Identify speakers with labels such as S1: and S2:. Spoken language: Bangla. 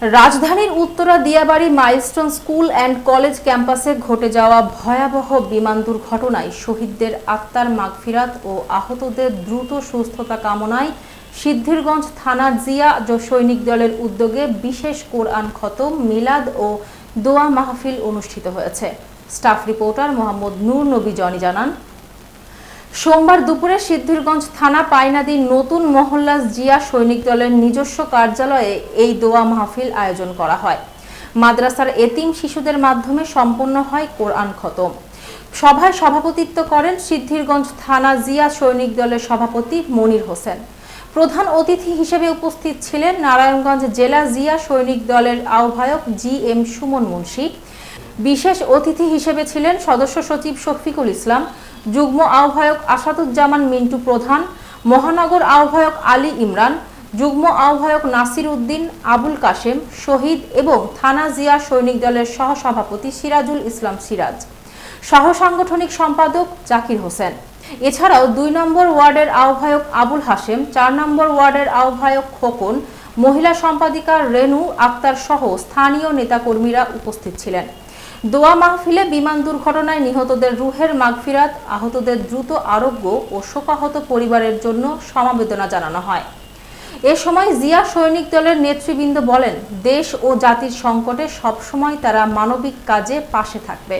S1: রাজধানীর Uttara Diabari Milestone school and college ক্যাম্পাসে ঘটে যাওয়া ভয়াবহ বিমান দুর্ঘটনায় শহীদদের আত্মার মাগফিরাত ও আহতদের দ্রুত সুস্থতা কামনায় সিদ্ধিরগঞ্জ থানা জিয়া সৈনিক দলের উদ্যোগে বিশেষ কোরআন খতম, মিলাদ ও দোয়া মাহফিল অনুষ্ঠিত হয়েছে। স্টাফ রিপোর্টার মোহাম্মদ নূর নবী জনি জানান সোমবার দুপুরে সিদ্ধিরগঞ্জ থানা পাইনাদির নতুন মহল্লা জিয়া সৈনিক দলের নিজস্ব কার্যালয়ে এই দোয়া মাহফিল আয়োজন করা হয়। মাদ্রাসার এতিম শিশুদের মাধ্যমে সম্পন্ন হয় কোরআন খতম। সভায় সভাপতিত্ব করেন সিদ্ধিরগঞ্জ থানা জিয়া সৈনিক দলের সভাপতি মনির হোসেন। প্রধান অতিথি হিসেবে উপস্থিত ছিলেন নারায়ণগঞ্জ জেলা জিয়া সৈনিক দলের আহ্বায়ক জি এম সুমন মুন্সি। বিশেষ অতিথি হিসেবে ছিলেন সদস্য সচিব শফিকুল ইসলাম, যুগ্ম আহ্বায়ক আসাদুজ্জামান মিন্টু প্রধান, মহানগর আহ্বায়ক আলী ইমরান, যুগ্ম আহ্বায়ক নাসির উদ্দিন, আবুল কাশেম, শহীদ এবং থানা জিয়া সৈনিক দলের সহসভাপতি সিরাজুল ইসলাম সিরাজ। সহ সাংগঠনিক সম্পাদক জাকির হোসেন। এছাড়াও দুই নম্বর ওয়ার্ডের আহ্বায়ক আবুল হাশেম, চার নম্বর ওয়ার্ডের আহ্বায়ক খোকন, মহিলা সম্পাদিকা রেনু আক্তার সহ স্থানীয় নেতাকর্মীরা উপস্থিত ছিলেন। দোয়া মাহফিলে বিমান দুর্ঘটনায় নিহতদের রুহের মাগফিরাত, আহতদের দ্রুত আরোগ্য ও শোকাহত পরিবারের জন্য সমবেদনা জানানো হয়। এ সময় জিয়া সৈনিক দলের নেতৃবৃন্দ বলেন, দেশ ও জাতির সংকটে সবসময় তারা মানবিক কাজে পাশে থাকবে।